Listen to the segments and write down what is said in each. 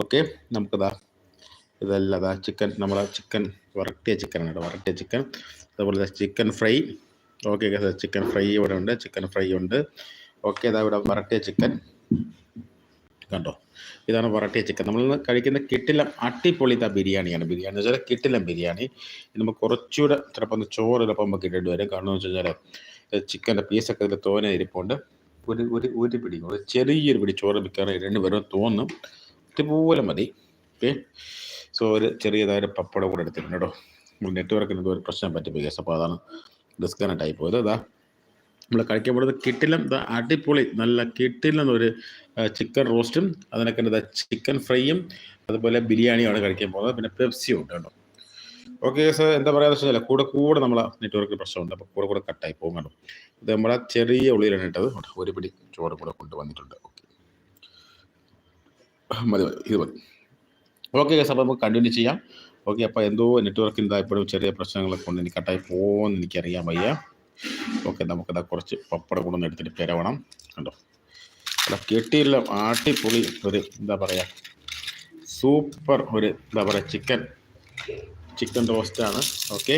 Okay നമുക്കിതാ ഇതല്ല അതാ ചിക്കൻ നമ്മുടെ ചിക്കൻ വരട്ടിയ ചിക്കനാണ് കേട്ടോ വരട്ടിയ ചിക്കൻ അതുപോലെ chicken fry okay chicken fry ഇവിടെ ഉണ്ട് ചിക്കൻ ഫ്രൈ ഉണ്ട്. ഓക്കെ ഇതാ ഇവിടെ വരട്ടിയ ചിക്കൻ കണ്ടോ? ഇതാണ് വറട്ടിയ ചിക്കൻ നമ്മൾ കഴിക്കുന്ന കിട്ടിലം അട്ടിപ്പൊളി ഇതാ ബിരിയാണിയാണ്. ബിരിയാണി എന്ന് വെച്ചാൽ കിട്ടിലം ബിരിയാണി. നമുക്ക് കുറച്ചുകൂടെ ചിലപ്പോൾ ഒന്ന് ചോറ് ചിലപ്പോൾ നമുക്ക് ഇട്ടിട്ട് വരും. കാരണം എന്ന് വെച്ച് കഴിഞ്ഞാൽ ചിക്കന്റെ പീസൊക്കെ ഇതിൽ തോനെ ഇരിപ്പുണ്ട്. ഒരു ഒരു ഒരു പിടി ഒരു ചെറിയൊരു പിടി ചോറ് മിക്കവാറും ഇടേണ്ടി വരും തോന്നും. ഇതുപോലെ മതി. ഓക്കെ? സോ ഒരു ചെറിയതായ പപ്പടം കൂടെ എടുത്തിട്ടുണ്ട് കേട്ടോ. നെറ്റ്വർക്കിന് ഒരു പ്രശ്നം പറ്റിപ്പോയി. ഗസ് അപ്പോൾ അതാണ് ഡിസ്കണക്ട് ആയി പോയത് അതാ നമ്മൾ കഴിക്കാൻ പോകുന്നത് കിട്ടിലും അടിപൊളി. നല്ല കിട്ടിലെന്നൊരു ചിക്കൻ റോസ്റ്റും അതിനൊക്കെ എന്താ ചിക്കൻ ഫ്രൈയും അതുപോലെ ബിരിയാണിയാണ് കഴിക്കാൻ പോകുന്നത്. പിന്നെ പെപ്സിയും ഉണ്ട് കേട്ടോ. ഓക്കെ സർ എന്താ പറയുക വെച്ചാൽ കൂടെ കൂടെ നമ്മളെ നെറ്റ്വർക്ക് പ്രശ്നമുണ്ട്. അപ്പോൾ കൂടെ കൂടെ കട്ടായി പോകും കേട്ടോ. ഇത് നമ്മളെ ചെറിയ ഉള്ളിലാണ് ഇട്ടത്. ഒരു പിടി ചോറ് കൂടെ കൊണ്ടുവന്നിട്ടുണ്ട് മതി മതി. ഇത് മതി. ഓക്കെ അപ്പോൾ നമുക്ക് കണ്ടിന്യൂ ചെയ്യാം. ഓക്കെ അപ്പോൾ എന്തോ നെറ്റ്വർക്കിന്റെ ഇപ്പോഴും ചെറിയ പ്രശ്നങ്ങളൊക്കെ കൊണ്ട് എനിക്ക് കട്ടായി പോകുമെന്ന് എനിക്കറിയാൻ വയ്യ. ഓക്കെ നമുക്കത് കുറച്ച് പപ്പട ഒന്ന് എടുത്തിട്ട് പെരവണം. കണ്ടോ? അല്ല കെട്ടിയില്ല ആട്ടിപ്പൊളി ഒരു എന്താ പറയുക സൂപ്പർ ഒരു എന്താ പറയുക ചിക്കൻ ചിക്കൻ റോസ്റ്റാണ് ഓക്കെ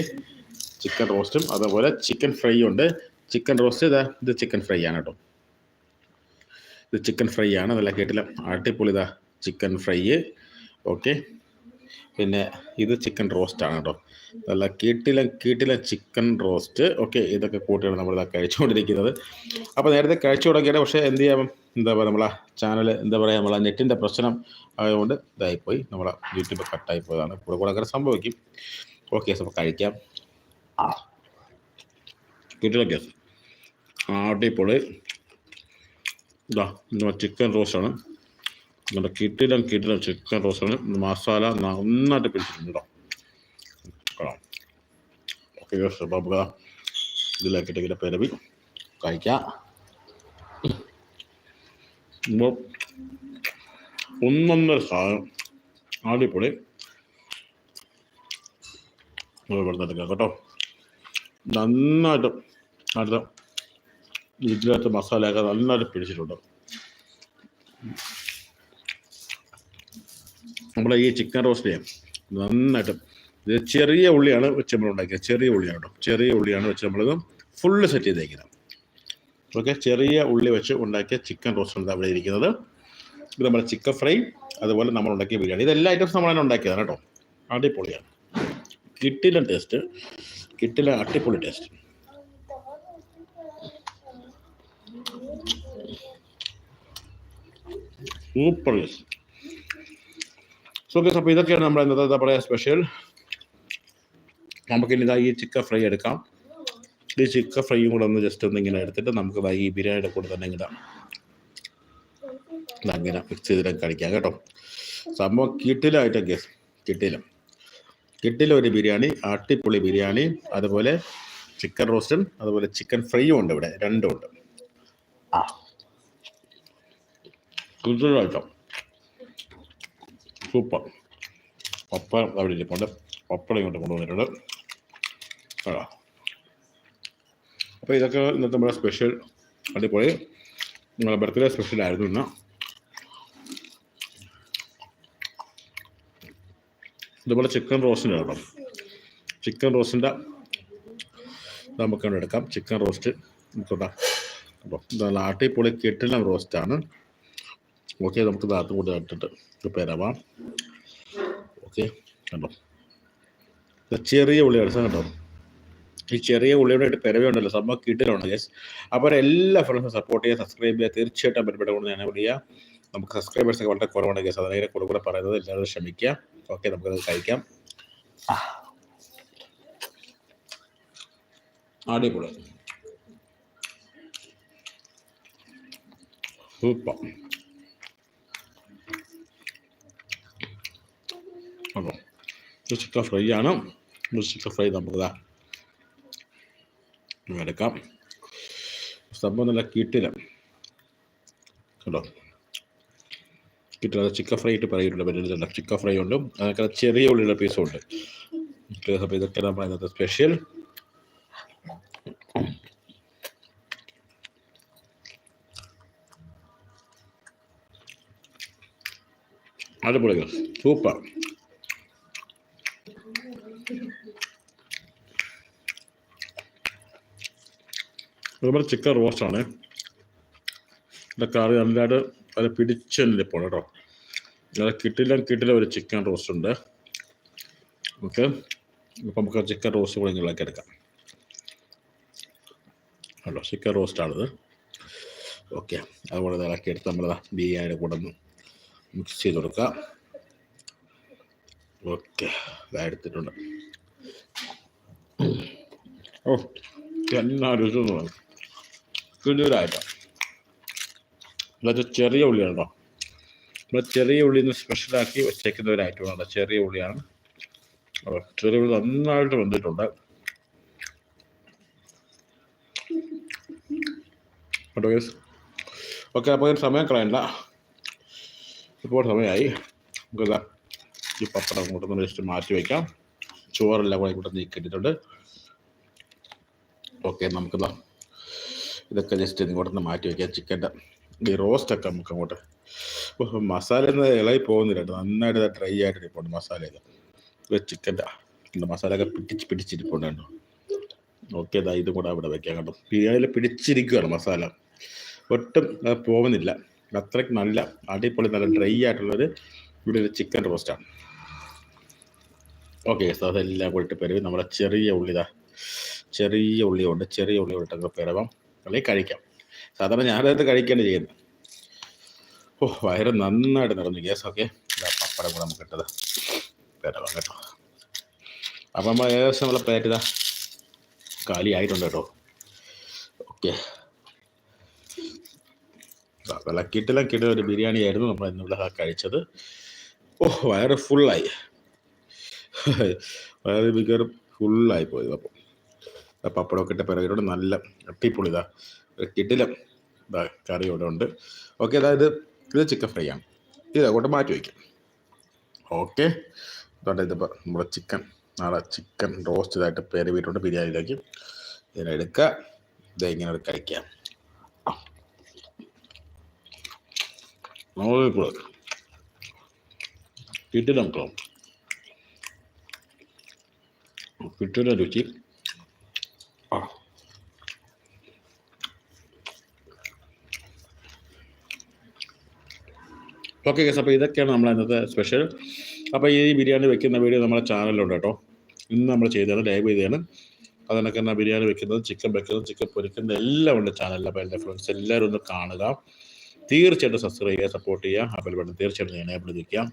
ചിക്കൻ റോസ്റ്റും അതുപോലെ ചിക്കൻ ഫ്രൈ ഉണ്ട്. ചിക്കൻ റോസ്റ്റ് ഇത് ചിക്കൻ ഫ്രൈ ആണ് കേട്ടോ. ഇത് ചിക്കൻ ഫ്രൈ ആണ്. അതല്ല കേട്ടില്ല. അടിപൊളിതാ ചിക്കൻ ഫ്രൈ ഓക്കെ പിന്നെ ഇത് ചിക്കൻ റോസ്റ്റ് ആണ് കേട്ടോ നല്ല കീട്ടില കീട്ടില ചിക്കൻ റോസ്റ്റ് ഓക്കെ ഇതൊക്കെ കൂട്ടിയാണ് നമ്മൾ കഴിച്ചുകൊണ്ടിരിക്കുന്നത്. അപ്പോൾ നേരത്തെ കഴിച്ചു തുടങ്ങിയത് പക്ഷേ എന്ത് ചെയ്യാം? എന്താ പറയുക നമ്മളെ ചാനൽ എന്താ പറയുക നമ്മളെ നെറ്റിന്റെ പ്രശ്നം ആയതുകൊണ്ട് ഇതായിപ്പോയി. നമ്മളെ യൂട്യൂബ് കട്ടായി പോയതാണ്. കൂടെ കൂടെ അങ്ങനെ സംഭവിക്കും. ഓക്കെ അപ്പോൾ കഴിക്കാം. ആ. കിട്ടില്ല കേസ് അടിപൊളി. ഇതാ ചിക്കൻ റോസ്റ്റാണ് നമ്മുടെ കിട്ടിലും കിട്ടിലും ചിക്കൻ റോസ്റ്റാണ് മസാല നന്നായിട്ട് പിടിച്ചിട്ടുണ്ട് കേട്ടോ ഓക്കെ നമുക്ക് പെരവി കഴിക്കാം. ഒന്നൊന്നര സാധനം അടിപൊളി. ഇവിടെ നിന്ന് എടുക്കാം കേട്ടോ. നന്നായിട്ട് അടുത്ത ഇതിനകത്ത് മസാലയൊക്കെ നന്നായിട്ട് പിടിച്ചിട്ടുണ്ട്. നമ്മളെ ഈ ചിക്കൻ റോസ്റ്റ് ചെയ്യാം നന്നായിട്ട് ചെറിയ ഉള്ളിയാണ് വെച്ച് നമ്മൾ ഉണ്ടാക്കിയത്. ചെറിയ ഉള്ളിയാണ് കേട്ടോ. ചെറിയ ഉള്ളിയാണ് വെച്ച് നമ്മളിത് ഫുള്ള് സെറ്റ് ചെയ്തേക്കുന്നത്. ഓക്കെ ചെറിയ ഉള്ളി വെച്ച് ഉണ്ടാക്കിയ ചിക്കൻ റോസ്റ്റ് ആണ് അവിടെ ഇരിക്കുന്നത്. ഇത് നമ്മുടെ ചിക്കൻ ഫ്രൈ അതുപോലെ നമ്മൾ ഉണ്ടാക്കിയ ബിരിയാണി. ഇതെല്ലാ ഐറ്റംസ് നമ്മൾ തന്നെ ഉണ്ടാക്കിയതാണ് കേട്ടോ. അടിപൊളിയാണ്. കിട്ടില്ല ടേസ്റ്റ് കിട്ടില്ല അടിപൊളി taste super taste so guys അപ്പോൾ ഇതൊക്കെയാണ് നമ്മുടെ ഇന്നത്തെ എന്താ പറയുക സ്പെഷ്യൽ നമുക്കിനി ഇതാ ഈ ചിക്കൻ ഫ്രൈ എടുക്കാം. ഈ ചിക്കൻ ഫ്രൈയും കൂടെ ഒന്ന് ജസ്റ്റ് ഒന്ന് ഇങ്ങനെ എടുത്തിട്ട് നമുക്ക് ദാ ഈ ബിരിയാണിയുടെ കൂടെ തന്നെ ഇങ്ങനെ അങ്ങനെ മിക്സ് ചെയ്തിട്ട് കഴിക്കാം കേട്ടോ. സംഭവം കിട്ടിലായിട്ട് ഗസ് കിട്ടില്ല. കിട്ടില ഒരു ബിരിയാണി അട്ടിപ്പൊളി ബിരിയാണി അതുപോലെ ചിക്കൻ റോസ്റ്റും അതുപോലെ ചിക്കൻ ഫ്രൈയും ഉണ്ട് ഇവിടെ രണ്ടും ഉണ്ട്. ആ. കിട്ടിലായിട്ടോ സൂപ്പർ. പപ്പ അവിടെ ഇരിപ്പുണ്ട്. പപ്പടം ഇങ്ങോട്ട് കൊണ്ടുവന്നിട്ടുണ്ട്. അപ്പോൾ ഇതൊക്കെ ഇന്നത്തെ നമ്മുടെ സ്പെഷ്യൽ അടിപൊളി. നിങ്ങളുടെ ബർത്ത്ഡേ സ്പെഷ്യൽ ആയിരുന്നു ഇന്ന്. ഇതുപോലെ ചിക്കൻ റോസ്റ്റിന്റെ കേട്ടോ. ചിക്കൻ റോസ്റ്റിന്റെ നമുക്ക് എടുക്കാം. Chicken roast. നമുക്കിടാം അപ്പോൾ നല്ല അടിപൊളി കിട്ടില്ല റോസ്റ്റാണ്. ഓക്കെ നമുക്ക് താത്ത് കൂടെ ഇട്ടിട്ട് പേരാവാം. ഓക്കെ കണ്ടോ? ചെറിയ ഉള്ളി അടിച്ചാൽ കേട്ടോ ഈ ചെറിയ ഉള്ളിയുടെ ആയിട്ട് ഉണ്ടല്ലോ സംഭവം കിട്ടലുണ്ട് യെസ് അപ്പോൾ എല്ലാ ഫ്രണ്ട്സും സപ്പോർട്ട് ചെയ്യുക സബ്സ്ക്രൈബ് ചെയ്യുക തീർച്ചയായിട്ടും ബന്ധപ്പെട്ട കൊണ്ട് ഞാൻ വിളിക്കുക നമുക്ക് സബ്സ്ക്രൈബേഴ്സ് ഒക്കെ വളരെ കുറവാണ് കേസ് അതിനെ കൂടെ കൂടെ പറയുന്നത് എല്ലാവരും ക്ഷമിക്കുക ഓക്കെ നമുക്കത് കഴിക്കാം. അടിപൊളി. സൂപ്പർ അപ്പോൾ ഇത് ചിക്കൻ ഫ്രൈ ആണ് ചിക്കൻ ഫ്രൈ നമുക്കിതാ എടുക്കാം സംഭവം നല്ല കിട്ടില്ല കേട്ടോ കിട്ടില്ല ചിക്കൻ ഫ്രൈ ഇട്ട് പറയുന്നുണ്ട് പറ്റുന്നില്ല ചിക്കൻ ഫ്രൈ ഉണ്ട് അതൊക്കെ ചെറിയ ഉള്ളിയുടെ പീസും ഉണ്ട് അപ്പോൾ ഇതൊക്കെ നമ്മുടെ ഇന്നത്തെ സ്പെഷ്യൽ അടിപൊളികൾ സൂപ്പർ അതുപോലെ ചിക്കൻ റോസ്റ്റാണ് ഇവിടെ കറി നല്ലതായിട്ട് അത് പിടിച്ച് ഇപ്പോൾ കേട്ടോ. നല്ല കിട്ടില്ല കിട്ടില്ല ഒരു ചിക്കൻ റോസ്റ്റ് ഉണ്ട്. ഓക്കെ അപ്പം നമുക്ക് ചിക്കൻ റോസ്റ്റ് കൂടെ ഇങ്ങനെ എടുക്കാം. ഹലോ ചിക്കൻ റോസ്റ്റാണിത് ഓക്കെ അതുപോലെ ഇളക്കി എടുത്ത് നമ്മൾ ബിരിയാണിയുടെ കൂടെ ഒന്ന് മിക്സ് ചെയ്ത് കൊടുക്കാം. ഓക്കെ എടുത്തിട്ടുണ്ട്. ഓ എന്നാ രുചി എന്ന് കുഞ്ഞൊരായിട്ടാണ് എന്നുവെച്ചാൽ ചെറിയ ഉള്ളിയാണ് കേട്ടോ നമ്മൾ ചെറിയ ഉള്ളിന്ന് സ്പെഷ്യലാക്കി വെച്ചേക്കുന്ന ഒരു ഐറ്റം ഐറ്റമാണ് ചെറിയ ഉള്ളിയാണ്. ചെറിയ ഉള്ളി നന്നായിട്ട് വന്നിട്ടുണ്ട് കേട്ടോ ഗേസ് ഓക്കെ അപ്പോൾ ഇതിന് സമയം കളയണ്ട. ഇപ്പോൾ സമയമായി. നമുക്ക് ഈ പപ്പടം അങ്ങോട്ടൊന്ന് ജസ്റ്റ് മാറ്റി വയ്ക്കാം ചോറെല്ലാം കൂടെ കൂട്ടം നീക്കിയിട്ടുണ്ട് ഓക്കെ നമുക്കിതാ ഇതൊക്കെ ജസ്റ്റ് ഇങ്ങോട്ടൊന്ന് മാറ്റി വയ്ക്കാം ചിക്കന്റെ ഈ റോസ്റ്റൊക്കെ നമുക്ക് അങ്ങോട്ട്. മസാല ഒന്നും ഇളകി പോകുന്നില്ല കേട്ടോ. നന്നായിട്ട് ഡ്രൈ ആയിട്ട് ഇരിപ്പുണ്ട് മസാല ഇത് ചിക്കന്റെ മസാല ഒക്കെ പിടിച്ച് പിടിച്ചിരിപ്പുണ്ട് കേട്ടോ ഓക്കെ ഇതാ ഇതും കൂടെ അവിടെ വെക്കാം കേട്ടോ ബിരിയാണിയിൽ പിടിച്ചിരിക്കുകയാണ് മസാല. ഒട്ടും അത് പോകുന്നില്ല. അത്രയ്ക്ക് നല്ല അടിപൊളി നല്ല ഡ്രൈ ആയിട്ടുള്ളൊരു ഇവിടെ ഒരു ചിക്കൻ റോസ്റ്റാണ് ഓക്കെ സോ അതെല്ലാം കൂടിയിട്ട് പെരുവി. നമ്മുടെ ചെറിയ ഉള്ളിതാ ചെറിയ ഉള്ളി കൊണ്ട് ചെറിയ ഉള്ളി കൊണ്ടൊക്കെ പിറവാം അല്ലെങ്കിൽ കഴിക്കാം. സാധാരണ ഞാനത് കഴിക്കുകയാണ് ചെയ്യുന്നത് ഓ വയറ് നന്നായിട്ട് നിറഞ്ഞു. Gas okay. പപ്പടം കൂടെ നമുക്ക് ഇട്ടത്. കേട്ടോ കേട്ടോ. അപ്പം നമ്മൾ ഏകദേശം നമ്മളെ പ്ലേറ്റ് ഇതാ കാലി ആയിട്ടുണ്ട് കേട്ടോ. ഓക്കെ. വില കിട്ടില്ല കിട്ടിയ ഒരു ബിരിയാണി ആയിരുന്നു നമ്മൾ ഇന്നിവിടെ കഴിച്ചത്. ഓ വയറ് ഫുള്ളായി വയറ് മിക്കവാറും ഫുള്ളായി പോയത് അപ്പം പപ്പടമൊക്കെ ഇട്ട പിറകിലൂടെ നല്ല അട്ടിപ്പൊളി ഇതാ. ഒരു കിടിലം കറി ഇവിടെ ഉണ്ട്. ഓക്കെ അതായത് ഇത് ചിക്കൻ ഫ്രൈ ആണ്. ഇത് അങ്ങോട്ട് മാറ്റി വയ്ക്കും. ഓക്കെ അതുകൊണ്ട് ഇതിപ്പോൾ നമ്മുടെ ചിക്കൻ നാളെ ചിക്കൻ റോസ്റ്റ് ഇതായിട്ട് പേര് വീട്ടുണ്ട് ബിരിയാണിയിലേക്ക് ഇതിനെടുക്കുക ഇത് ഇങ്ങനെ കഴിക്കാം. നോക്കിക്കോളൂ കിട്ടില്ല കേട്ടോ കിട്ടില്ല രുചി. ഓക്കെ ഗസ് അപ്പോൾ ഇതൊക്കെയാണ് നമ്മൾ ഇന്നത്തെ സ്പെഷ്യൽ അപ്പോൾ ഈ ബിരിയാണി വെക്കുന്ന വീഡിയോ നമ്മുടെ ചാനലിലുണ്ട് കേട്ടോ. ഇന്ന് നമ്മൾ ചെയ്തതാണ് ലൈവ് ചെയ്തതാണ്. അതിനൊക്കെ തന്നെ ബിരിയാണി വെക്കുന്നത് ചിക്കൻ വെക്കുന്നത് ചിക്കൻ പൊരിക്കുന്നത് എല്ലാം ഉണ്ട് ചാനലിൽ അപ്പോൾ എന്റെ ഫ്രണ്ട്സ് എല്ലാവരും ഒന്ന് കാണുക. തീർച്ചയായിട്ടും സബ്സ്ക്രൈബ് ചെയ്യുക സപ്പോർട്ട് ചെയ്യുക അപ്പോൾ വേണം തീർച്ചയായിട്ടും ഞാൻ എനേബിൾ നിൽക്കാം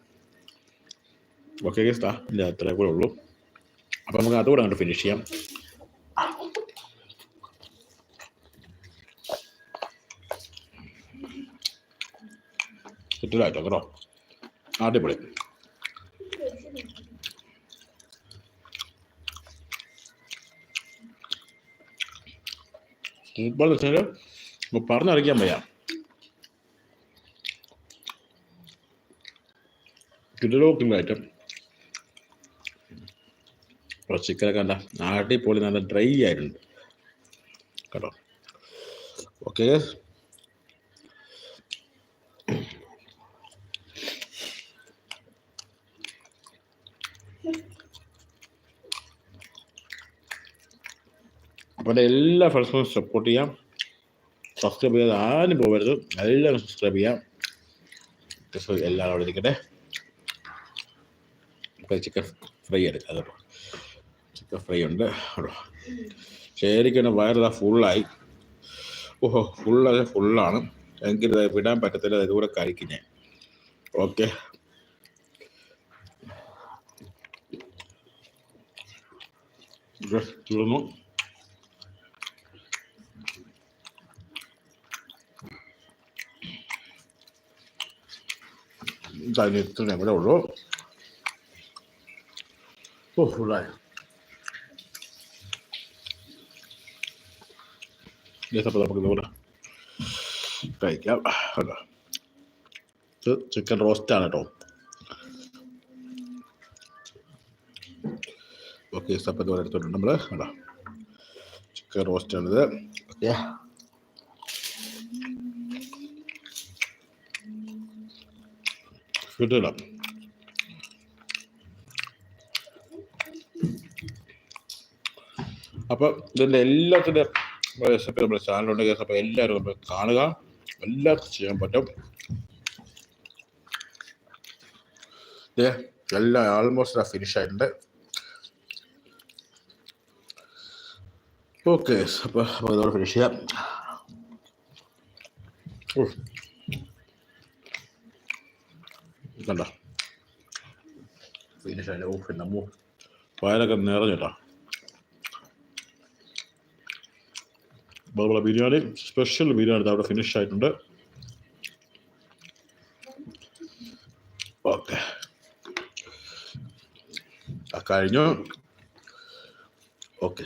ഓക്കെ ഗസ്റ്റാ ഇതിന്റെ അത്രേ കൂടെ ഉള്ളൂ. അപ്പോൾ നമുക്ക് അതുകൂടെ അങ്ങോട്ട് ഫിനിഷ് ചെയ്യാം. സെറ്റിലായിട്ടോ കേട്ടോ. അടിപൊളി. സൂപ്പർ വെച്ചാൽ പറഞ്ഞറിയിക്കാൻ വയ്യ. കിടലോക്കിന്റെ ഐറ്റം ചിക്കനൊക്കെ കണ്ട അടിപൊളി നല്ല ഡ്രൈ ആയിട്ടുണ്ട്. കേട്ടോ. ഓക്കെ അപ്പോൾ എല്ലാ ഫ്രണ്ട്സും സപ്പോർട്ട് ചെയ്യാം. സബ്സ്ക്രൈബ് ചെയ്യാതെ ആരും പോകരുത്. എല്ലാവരും സബ്സ്ക്രൈബ് ചെയ്യാം. എല്ലാവരും അവിടെ ഇരിക്കട്ടെ. ചിക്കൻ ഫ്രൈ എടുക്കാം അതോ ചിക്കൻ ഫ്രൈ ഉണ്ട്. അതോ ശരിക്കും വയറിതാ ഫുള്ളായി ഓഹോ ഫുള്ള് ഫുള്ളാണ് എനിക്ക് വിടാൻ പറ്റത്തില്ല ഇതുകൂടെ കഴിക്കും ഞാൻ. ഓക്കെ തീർന്നു അതിന് ഇത്രയും കൂടെ ഉള്ളൂ ഓ ഫുള്ളായി അപ്പോൾ നമുക്ക് ഇതുകൂടെ കഴിക്കാം കേട്ടോ ഇത് ചിക്കൻ റോസ്റ്റാണ് കേട്ടോ ഓക്കെ അപ്പം ഇതുപോലെ എടുത്തിട്ടുണ്ട് നമ്മൾ കേട്ടോ ചിക്കൻ റോസ്റ്റാണിത് ഓക്കെ Good it up. അപ്പോൾ ഇതിന്റെ എല്ലാത്തിന്റെ റെസിപ്പി നമ്മുടെ ചാനലുണ്ട് ഉണ്ടെങ്കിൽ അപ്പോൾ എല്ലാവരും നമ്മൾ കാണുക. എല്ലാവർക്കും ചെയ്യാൻ പറ്റും. എല്ലാം ആൾമോസ്റ്റ് ആ ഫിനിഷ് ആയിട്ടുണ്ട്. ഓക്കെ അപ്പോൾ അപ്പോൾ ഫിനിഷ് ചെയ്യാം. കണ്ടോ പിന്നെ മൂ. വയറൊക്കെ നിറഞ്ഞിട്ടാ നമ്മളെ ബിരിയാണി സ്പെഷ്യൽ ബിരിയാണി അവിടെ ഫിനിഷ് ആയിട്ടുണ്ട്. ഓക്കെ. കഴിഞ്ഞു. ഓക്കെ.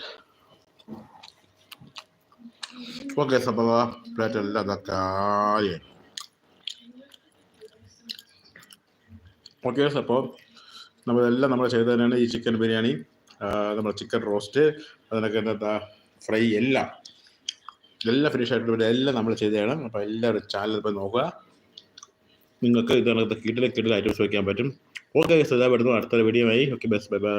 ഓക്കെ അപ്പോൾ പ്ലേറ്റ് എല്ലാം കാര്യം ഓക്കെ അപ്പോൾ നമ്മളെല്ലാം നമ്മൾ ചെയ്ത് തന്നെയാണ് ഈ ചിക്കൻ ബിരിയാണി നമ്മുടെ ചിക്കൻ റോസ്റ്റ് അതിനൊക്കെ എന്താ ഫ്രൈ എല്ലാം. എല്ലാം ഫിനിഷ് ആയിട്ട് എല്ലാം നമ്മൾ ചെയ്തതാണ്. അപ്പോൾ എല്ലാവരും ചാനൽ പോയി നോക്കുക. നിങ്ങൾക്ക് ഇതിനകത്ത് കിട്ടിലെ കിട്ടിലെ ഐറ്റംസ് വയ്ക്കാൻ പറ്റും. ഓക്കെ സദാ വരുന്നു. അടുത്ത വീഡിയോ ആയി. Okay bus bye bye